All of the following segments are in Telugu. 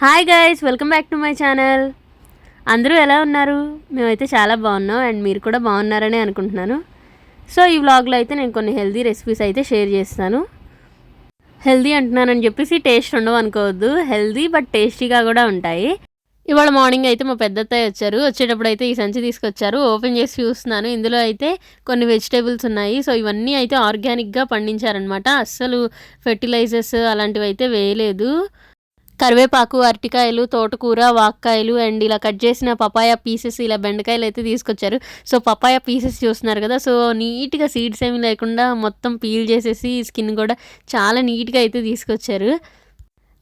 Hi guys welcome back to my channel అందరూ ఎలా ఉన్నారు? మేమైతే చాలా బాగున్నాం అండ్ మీరు కూడా బాగున్నారని అనుకుంటున్నాను. సో ఈ వ్లాగ్లో అయితే నేను కొన్ని హెల్దీ రెసిపీస్ అయితే షేర్ చేస్తాను. హెల్దీ అంటున్నానని చెప్పేసి టేస్ట్ ఉండవు అనుకోవద్దు. హెల్దీ బట్ టేస్టీగా కూడా ఉంటాయి. ఇవాళ మార్నింగ్ అయితే మా పెద్దత్తయ్య వచ్చారు. వచ్చేటప్పుడు అయితే ఈ సంచి తీసుకొచ్చారు. ఓపెన్ చేసి చూస్తున్నాను. ఇందులో అయితే కొన్ని వెజిటేబుల్స్ ఉన్నాయి. సో ఇవన్నీ అయితే ఆర్గానిక్గా పండించారనమాట అస్సలు ఫెర్టిలైజర్స్ అలాంటివి అయితే వేయలేదు. కరివేపాకు అరటికాయలు తోటకూర వాక్కాయలు అండ్ ఇలా కట్ చేసిన పపాయ పీసెస్ ఇలా బెండకాయలు అయితే తీసుకొచ్చారు. సో పపాయ పీసెస్ చూస్తున్నారు కదా సో నీట్గా సీడ్స్ ఏమి లేకుండా మొత్తం పీల్ చేసేసి స్కిన్ కూడా చాలా నీట్గా అయితే తీసుకొచ్చారు.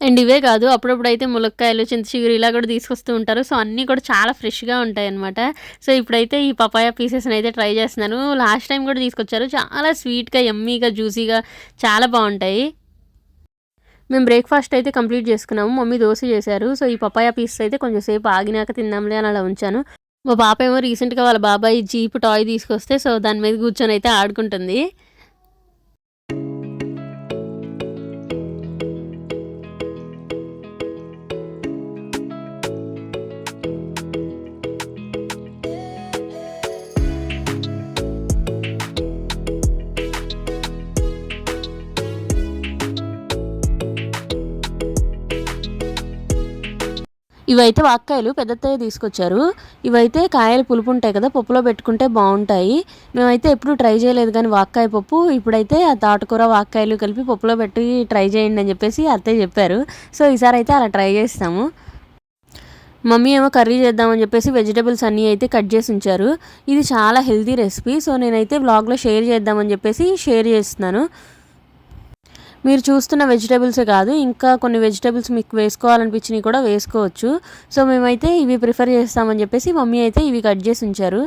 అండ్ ఇవే కాదు అప్పుడప్పుడు అయితే ములక్కాయలు చింతచిగురు ఇలా కూడా తీసుకొస్తూ ఉంటారు. సో అన్నీ కూడా చాలా ఫ్రెష్గా ఉంటాయి అనమాట సో ఇప్పుడైతే ఈ పపాయ పీసెస్ని అయితే ట్రై చేస్తున్నాను. లాస్ట్ టైం కూడా తీసుకొచ్చారు. చాలా స్వీట్గా ఎమ్మీగా జ్యూసీగా చాలా బాగుంటాయి. మేము బ్రేక్ఫాస్ట్ అయితే కంప్లీట్ చేసుకున్నాము. మమ్మీ దోశ చేశారు. సో ఈ పపాయ పీసెస్ అయితే కొంచెం సేపు ఆగినాక తిందాంలే అని అలా ఉంచాను. మా పాప ఏమో రీసెంట్గా వాళ్ళ బాబాయ్ జీప్ టాయ్ తీసుకొస్తే సో దాని మీద కూర్చొని అయితే ఆడుకుంటుంది. ఇవైతే వాక్కాయలు పెద్దత్తయ్య తీసుకొచ్చారు. ఇవైతే కాయలు పులుపు ఉంటాయి కదా పప్పులో పెట్టుకుంటే బాగుంటాయి మేమైతే ఎప్పుడు ట్రై చేయలేదు కానీ వాక్కాయ పప్పు ఇప్పుడైతే ఆ తాటకూర వాక్కాయలు కలిపి పప్పులో పెట్టి ట్రై చేయండి అని చెప్పేసి అత్తయ్య చెప్పారు. సో ఈసారి అయితే అలా ట్రై చేస్తాము. మమ్మీ ఏమో కర్రీ చేద్దామని చెప్పేసి వెజిటబుల్స్ అన్నీ అయితే కట్ చేసి ఉంచారు. ఇది చాలా హెల్తీ రెసిపీ. సో నేనైతే వ్లాగ్లో షేర్ చేద్దామని చెప్పేసి షేర్ చేస్తున్నాను. మీరు చూస్తున్న వెజిటేబుల్సే కాదు ఇంకా కొన్ని వెజిటేబుల్స్ మీకు వేసుకోవాలనిపించినవి కూడా వేసుకోవచ్చు. సో మేమైతే ఇవి ప్రిఫర్ చేస్తామని చెప్పేసి మమ్మీ అయితే ఇవి కట్ చేసి ఉంచారు.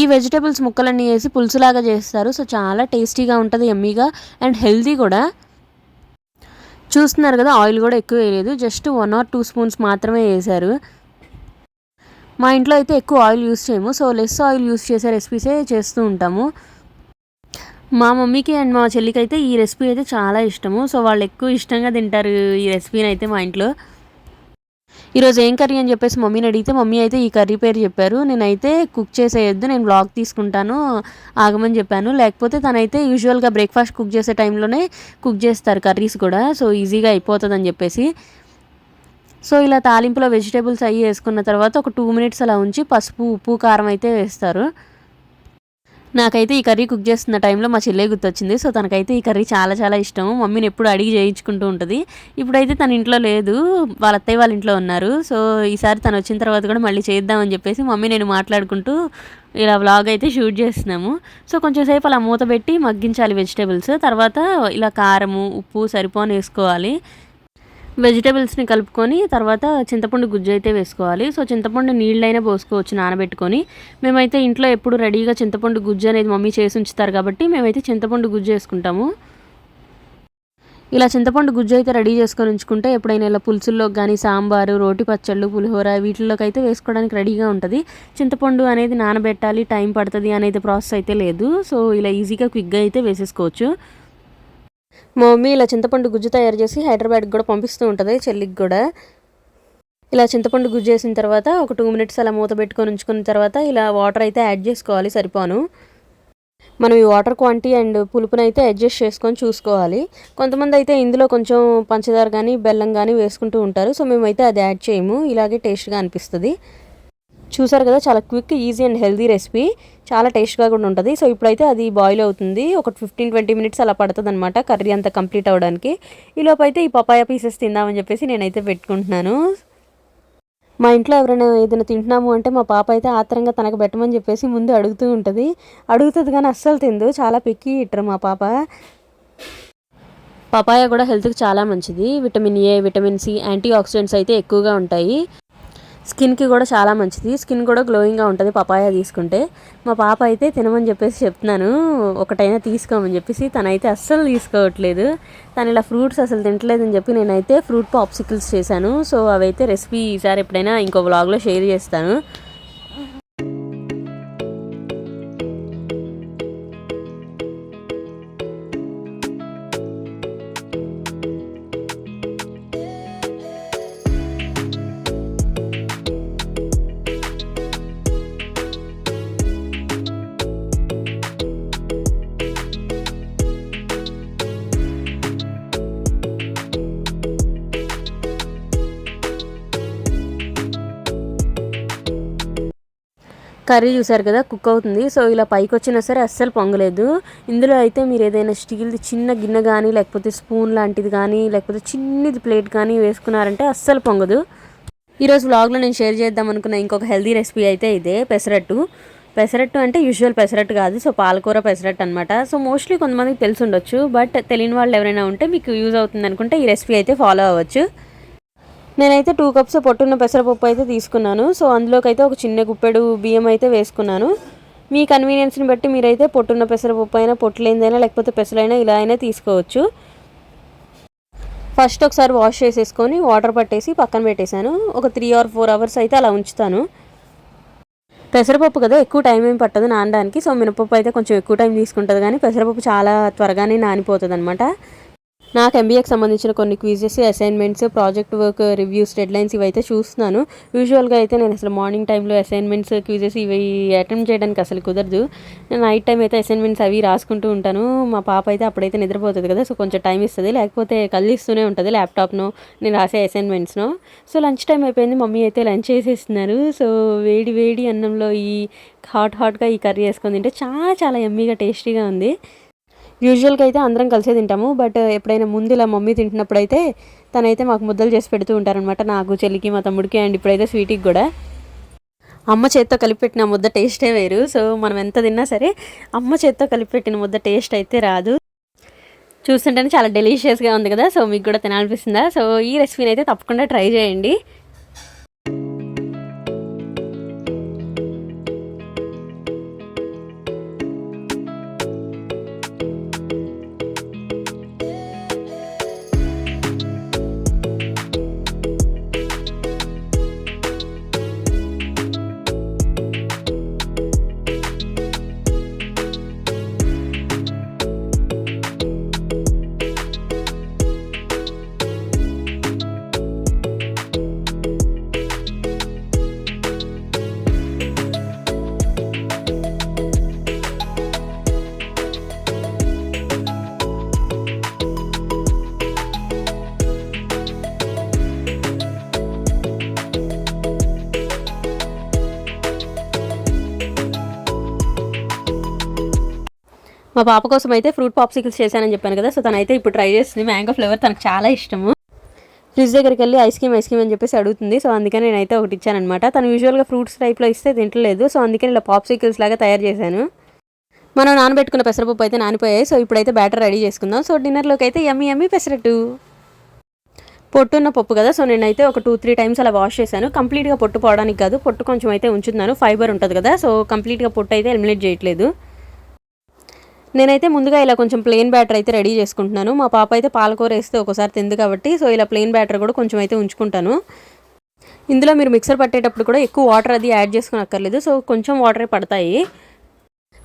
ఈ వెజిటేబుల్స్ ముక్కలన్నీ వేసి పులుసులాగా చేస్తారు. సో చాలా టేస్టీగా ఉంటుంది ఎమ్మీగా అండ్ హెల్దీ కూడా. చూస్తున్నారు కదా ఆయిల్ కూడా ఎక్కువ వేయలేదు. Just one or two spoons మాత్రమే వేశారు. మా ఇంట్లో అయితే ఎక్కువ ఆయిల్ యూస్ చేయము. సో లెస్ ఆయిల్ యూస్ చేసే రెసిపీసే చేస్తూ ఉంటాము. మా మమ్మీకి అండ్ మా చెల్లికి అయితే ఈ రెసిపీ అయితే చాలా ఇష్టము. సో వాళ్ళు ఎక్కువ ఇష్టంగా తింటారు ఈ రెసిపీని అయితే మా ఇంట్లో. ఈరోజు ఏం కర్రీ అని చెప్పేసి మమ్మీని అడిగితే మమ్మీ అయితే ఈ కర్రీ పేరు చెప్పారు. నేనైతే కుక్ చేసేయొద్దు నేను బ్లాగ్ తీసుకుంటాను ఆగమని చెప్పాను. లేకపోతే తనైతే యూజువల్గా బ్రేక్ఫాస్ట్ కుక్ చేసే టైంలోనే కుక్ చేస్తారు కర్రీస్ కూడా. సో ఈజీగా అయిపోతుంది అని చెప్పేసి. సో ఇలా తాలింపులో వెజిటేబుల్స్ అవి వేసుకున్న తర్వాత ఒక టూ మినిట్స్ అలా ఉంచి పసుపు ఉప్పు కారం అయితే వేస్తారు. నాకైతే ఈ కర్రీ కుక్ చేస్తున్న టైంలో మా చెల్లె గుర్తొచ్చింది. సో తనకైతే ఈ కర్రీ చాలా చాలా ఇష్టం మమ్మీని ఎప్పుడు అడిగి చేయించుకుంటూ ఉంటుంది. ఇప్పుడైతే తన ఇంట్లో లేదు. వాళ్ళ అత్తయ్య వాళ్ళ ఇంట్లో ఉన్నారు. సో ఈసారి తను వచ్చిన తర్వాత కూడా మళ్ళీ చేద్దామని చెప్పేసి మమ్మీ నేను మాట్లాడుకుంటూ ఇలా వ్లాగ్ అయితే షూట్ చేస్తున్నాము. సో కొంచెం సేపు అలా మూత పెట్టి మగ్గించాలి వెజిటేబుల్స్ తర్వాత ఇలా కారము ఉప్పు సరిపోని వేసుకోవాలి. వెజిటేబుల్స్ని కలుపుకొని తర్వాత చింతపండు గుజ్జు అయితే వేసుకోవాలి. సో చింతపండు నీళ్ళైనా పోసుకోవచ్చు నానబెట్టుకొని. మేమైతే ఇంట్లో ఎప్పుడు రెడీగా చింతపండు గుజ్జు అనేది మమ్మీ చేసి ఉంచుతారు కాబట్టి మేమైతే చింతపండు గుజ్జు వేసుకుంటాము. ఇలా చింతపండు గుజ్జు అయితే రెడీ చేసుకొని ఉంచుకుంటే ఎప్పుడైనా ఇలా పులుసుల్లో కానీ సాంబారు రోటి పచ్చళ్ళు పులిహోర వీటిల్లోకి అయితే వేసుకోవడానికి రెడీగా ఉంటుంది. చింతపండు అనేది నానబెట్టాలి టైం పడుతుంది అనేది ప్రాసెస్ అయితే లేదు. సో ఇలా ఈజీగా క్విక్గా అయితే వేసేసుకోవచ్చు. మా మమ్మీ ఇలా చింతపండు గుజ్జు తయారు చేసి హైదరాబాద్కి కూడా పంపిస్తూ ఉంటుంది చెల్లికి కూడా. ఇలా చింతపండు గుజ్జు చేసిన తర్వాత ఒక టూ మినిట్స్ అలా మూత పెట్టుకొని ఉంచుకున్న తర్వాత ఇలా వాటర్ అయితే యాడ్ చేసుకోవాలి సరిపోను. మనం ఈ వాటర్ క్వాంటిటీ అండ్ పులుపునైతే అయితే అడ్జస్ట్ చేసుకొని చూసుకోవాలి. కొంతమంది అయితే ఇందులో కొంచెం పంచదార కానీ బెల్లం కానీ వేసుకుంటూ ఉంటారు. సో మేమైతే అది యాడ్ చేయము. ఇలాగే టేస్ట్గా అనిపిస్తుంది. చూసారు కదా చాలా quick easy and healthy recipe చాలా టేస్ట్గా కూడా ఉంటుంది. సో ఇప్పుడైతే అది బాయిల్ అవుతుంది. ఒక ఫిఫ్టీన్ ట్వంటీ మినిట్స్ అలా పడుతుంది అనమాట కర్రీ అంతా కంప్లీట్ అవ్వడానికి ఈలోపు అయితే ఈ పపాయ పీసెస్ తిందామని చెప్పేసి నేనైతే పెట్టుకుంటున్నాను. మా ఇంట్లో ఎవరైనా ఏదైనా తింటున్నాము అంటే మా పాప అయితే ఆత్రంగా తనకు పెట్టమని చెప్పేసి ముందు అడుగుతూ ఉంటుంది. అడుగుతుంది కానీ అస్సలు తిందు. చాలా పెక్కి ఇట్టరు మా పాప. పపాయ కూడా హెల్త్కి చాలా మంచిది. Vitamin A vitamin C antioxidants అయితే ఎక్కువగా ఉంటాయి. స్కిన్కి కూడా చాలా మంచిది. స్కిన్ కూడా గ్లోయింగ్గా ఉంటుంది పపాయ తీసుకుంటే. మా పాప అయితే తినమని చెప్పేసి చెప్తున్నాను. ఒకటైనా తీసుకోమని చెప్పేసి తనైతే అస్సలు తీసుకోవట్లేదు. తను ఇలా ఫ్రూట్స్ అసలు తింటలేదని చెప్పి నేనైతే ఫ్రూట్ పాప్సికల్స్ చేశాను. సో అవైతే రెసిపీ ఈసారి ఎప్పుడైనా ఇంకో బ్లాగ్లో షేర్ చేస్తాను. కర్రీ చూసారు కదా కుక్ అవుతుంది. సో ఇలా పైకి వచ్చినా సరే అస్సలు పొంగలేదు. ఇందులో అయితే మీరు ఏదైనా స్టీల్ది చిన్న గిన్నె కానీ లేకపోతే స్పూన్ లాంటిది కానీ లేకపోతే చిన్నది ప్లేట్ కానీ వేసుకున్నారంటే అస్సలు పొంగదు. ఈరోజు వ్లాగ్లో నేను షేర్ చేద్దాం అనుకున్న ఇంకొక హెల్దీ రెసిపీ అయితే ఇదే పెసరట్టు. పెసరట్టు అంటే యూజువల్ పెసరట్టు కాదు సో పాలకూర పెసరట్టు అనమాట సో మోస్ట్లీ కొంతమందికి తెలిసి ఉండొచ్చు బట్ తెలియని వాళ్ళు ఎవరైనా ఉంటే మీకు యూజ్ అవుతుంది అనుకుంటే ఈ రెసిపీ అయితే ఫాలో అవ్వచ్చు. నేనైతే టూ కప్స్ పొట్టున్న పెసరపప్పు అయితే తీసుకున్నాను. సో అందులోకి అయితే ఒక చిన్న గుప్పెడు బియ్యం అయితే వేసుకున్నాను. మీ కన్వీనియన్స్ని బట్టి మీరైతే పొట్టున్న పెసరపప్పు అయినా పొట్టులేందైనా లేకపోతే పెసలైనా ఇలా అయినా తీసుకోవచ్చు. ఫస్ట్ ఒకసారి వాష్ చేసేసుకొని వాటర్ పట్టేసి పక్కన పెట్టేశాను. ఒక త్రీ ఆర్ ఫోర్ అవర్స్ అయితే అలా ఉంచుతాను. పెసరపప్పు కదా ఎక్కువ టైం ఏం పట్టదు నానడానికి. సో మినపప్పు అయితే కొంచెం ఎక్కువ టైం తీసుకుంటుంది కానీ పెసరపప్పు చాలా త్వరగానే నానిపోతుంది అనమాట నాకు ఎంబీఏకి సంబంధించిన కొన్ని quizzes assignments project work reviews deadlines ఇవైతే చూస్తున్నాను. యూజువల్గా అయితే నేను అసలు మార్నింగ్ టైంలో అసైన్మెంట్స్ క్విజెస్ ఇవి అటెంప్ట్ చేయడానికి అసలు కుదరదు. నేను నైట్ టైం అయితే అసైన్మెంట్స్ అవి రాసుకుంటూ ఉంటాను. మా పాప అయితే అప్పుడైతే నిద్రపోతుంది కదా సో కొంచెం టైం ఇస్తుంది. లేకపోతే కళ్ళిస్తూనే ఉంటుంది ల్యాప్టాప్ను నేను రాసే అసైన్మెంట్స్ను సో లంచ్ టైం అయిపోయింది మమ్మీ అయితే లంచ్ చేసేస్తున్నారు. సో వేడి వేడి అన్నంలో ఈ హాట్ హాట్గా ఈ కర్రీ వేసుకొని తింటే చాలా చాలా ఎమ్మీగా టేస్టీగా ఉంది. యూజువల్గా అయితే అందరం కలిసే తింటాము బట్ ఎప్పుడైనా ముందు ఇలా మమ్మీ తింటున్నప్పుడు అయితే తనైతే మాకు ముద్దలు చేసి పెడుతూ ఉంటారనమాట నాకు చెల్లికి మా తమ్ముడికి అండ్ ఇప్పుడైతే స్వీట్కి కూడా. అమ్మ చేత్తో కలిపెట్టిన ముద్ద టేస్టే వేరు సో మనం ఎంత తిన్నా సరే అమ్మ చేత్తో కలిపెట్టిన ముద్ద టేస్ట్ అయితే రాదు. చూస్తుంటేనే చాలా డెలిషియస్గా ఉంది కదా సో మీకు కూడా తినాలనిపిస్తుందా? సో ఈ రెసిపీని అయితే తప్పకుండా ట్రై చేయండి. మా పాప కోసం అయితే ఫ్రూట్ పాప్సికల్స్ చేశానని చెప్పాను కదా సో తనైతే ఇప్పుడు ట్రై చేస్తుంది. మ్యాంగో ఫ్లేవర్ తనకు చాలా ఇష్టము. ఫ్రిడ్జ్ దగ్గరికి వెళ్ళి ఐస్ క్రీమ్ ఐస్ క్రీమ్ అని చెప్పేసి అడుగుతుంది. సో అందుకని నేనైతే ఒకటి ఇచ్చానమాట తను యూజువల్గా ఫ్రూట్స్ టైప్లో ఇస్తే తింటలేదు. సో అందుకని ఇలా పాప్సికల్స్ లాగా తయారు చేశాను. మనం నానబెట్టుకున్న పెసరపప్పు అయితే నానిపోయాయి. సో ఇప్పుడైతే బ్యాటర్ రెడీ చేసుకుందాం. సో డిన్నర్లోకి అయితే ఎమ్మి ఎమ్మి పెసరట్టు. పొట్టున్న పప్పు కదా సో నేనైతే ఒక టూ త్రీ టైమ్స్ అలా వాష్ చేశాను. కంప్లీట్గా పొట్టు పోవడానికి కాదు పొట్టు కొంచెం అయితే ఉంచుతున్నాను. ఫైబర్ ఉంటుంది కదా సో కంప్లీట్గా పొట్టు అయితే ఎలిమినేట్ చేయట్లేదు. నేనైతే ముందుగా ఇలా కొంచెం ప్లెయిన్ బ్యాటర్ అయితే రెడీ చేసుకుంటున్నాను. మా పాప అయితే పాలకూర వేస్తే ఒకసారి తింది కాబట్టి సో ఇలా ప్లెయిన్ బ్యాటర్ కూడా కొంచెం అయితే ఉంచుకుంటాను. ఇందులో మీరు మిక్సర్ పట్టేటప్పుడు కూడా ఎక్కువ వాటర్ అది యాడ్ చేసుకుని అక్కర్లేదు సో కొంచెం వాటరే పడతాయి.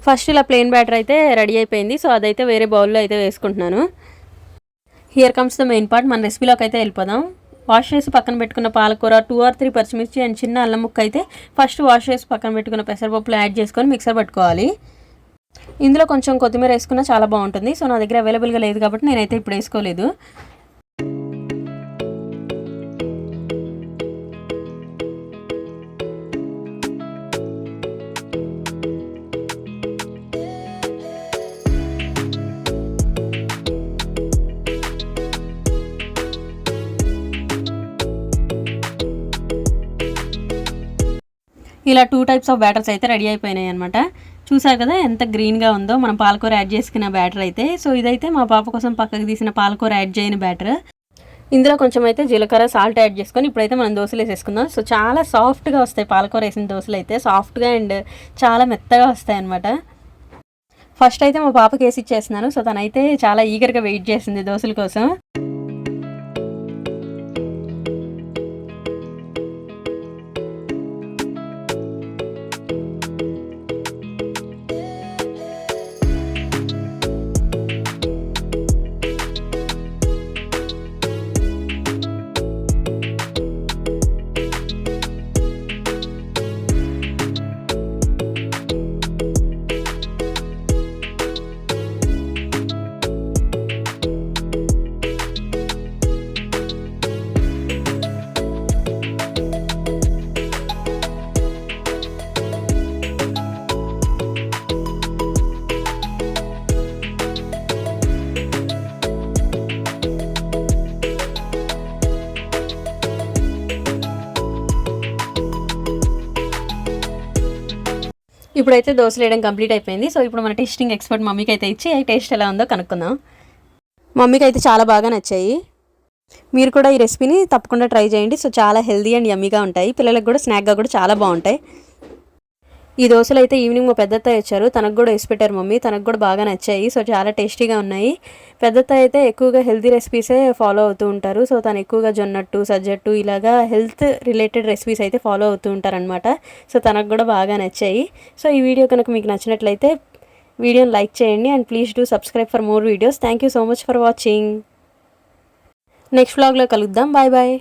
ఫస్ట్ ఇలా ప్లెయిన్ బ్యాటర్ అయితే రెడీ అయిపోయింది. సో అదైతే వేరే బౌల్లో అయితే వేసుకుంటున్నాను. Here comes the main part మన రెసిపీలోకి అయితే వెళ్ళిపోదాం. వాష్ చేసి పక్కన పెట్టుకున్న పాలకూర టూ ఆర్ త్రీ పచ్చిమిర్చి అండ్ చిన్న అల్లం ముక్క అయితే ఫస్ట్ వాష్ చేసి పక్కన పెట్టుకున్న పెసరపప్పులు యాడ్ చేసుకొని మిక్సర్ పట్టుకోవాలి. ఇందులో కొంచెం కొత్తిమీర వేసుకున్నా చాలా బాగుంటుంది. సో నా దగ్గర అవైలబుల్గా లేదు కాబట్టి నేనైతే ఇప్పుడు వేసుకోలేదు. ఇలా టూ టైప్స్ ఆఫ్ బ్యాటర్స్ అయితే రెడీ అయిపోయినాయి అనమాట చూసారు కదా ఎంత గ్రీన్గా ఉందో. మనం పాలకూర యాడ్ చేసుకున్న బ్యాటర్ అయితే. సో ఇదైతే మా పాప కోసం పక్కకు తీసిన పాలకూర యాడ్ చేయని బ్యాటర్ ఇందులో కొంచెం అయితే జీలకర్ర సాల్ట్ యాడ్ చేసుకొని ఇప్పుడైతే మనం దోశలు వేసేసుకుందాం. సో చాలా సాఫ్ట్గా వస్తాయి పాలకూర వేసిన దోశలు అయితే. సాఫ్ట్గా అండ్ చాలా మెత్తగా వస్తాయి అనమాట ఫస్ట్ అయితే మా పాపకి వేసి ఇచ్చేస్తున్నాను. సో తనైతే చాలా ఈగర్గా వెయిట్ చేసింది దోశల కోసం. ఇప్పుడైతే దోశలు వేయడం కంప్లీట్ అయిపోయింది. సో ఇప్పుడు మన టేస్టింగ్ ఎక్స్పర్ట్ మమ్మీకి అయితే ఇచ్చి ఆ టేస్ట్ ఎలా ఉందో కనుక్కుందాం. మమ్మీకి అయితే చాలా బాగా నచ్చాయి. మీరు కూడా ఈ రెసిపీని తప్పకుండా ట్రై చేయండి. సో చాలా హెల్దీ అండ్ యమ్మీగా ఉంటాయి. పిల్లలకు కూడా స్నాక్గా కూడా చాలా బాగుంటాయి. ఈ దోశలు అయితే ఈవినింగ్ మా పెద్దత్త ఇచ్చారు తనకు కూడా వేసి పెట్టారు మమ్మీ. తనకు కూడా బాగా నచ్చాయి. సో చాలా టేస్టీగా ఉన్నాయి. పెద్దత్త అయితే ఎక్కువగా హెల్తీ రెసిపీసే ఫాలో అవుతూ ఉంటారు. సో తను ఎక్కువగా జొన్నట్టు సజ్జట్టు ఇలాగా హెల్త్ రిలేటెడ్ రెసిపీస్ అయితే ఫాలో అవుతూ ఉంటారనమాట సో తనకు కూడా బాగా నచ్చాయి. సో ఈ వీడియో కనుక మీకు నచ్చినట్లయితే వీడియోని లైక్ చేయండి. And please do subscribe for more videos thank you so much for watching next వ్లాగ్లో కలుద్దాం. Bye bye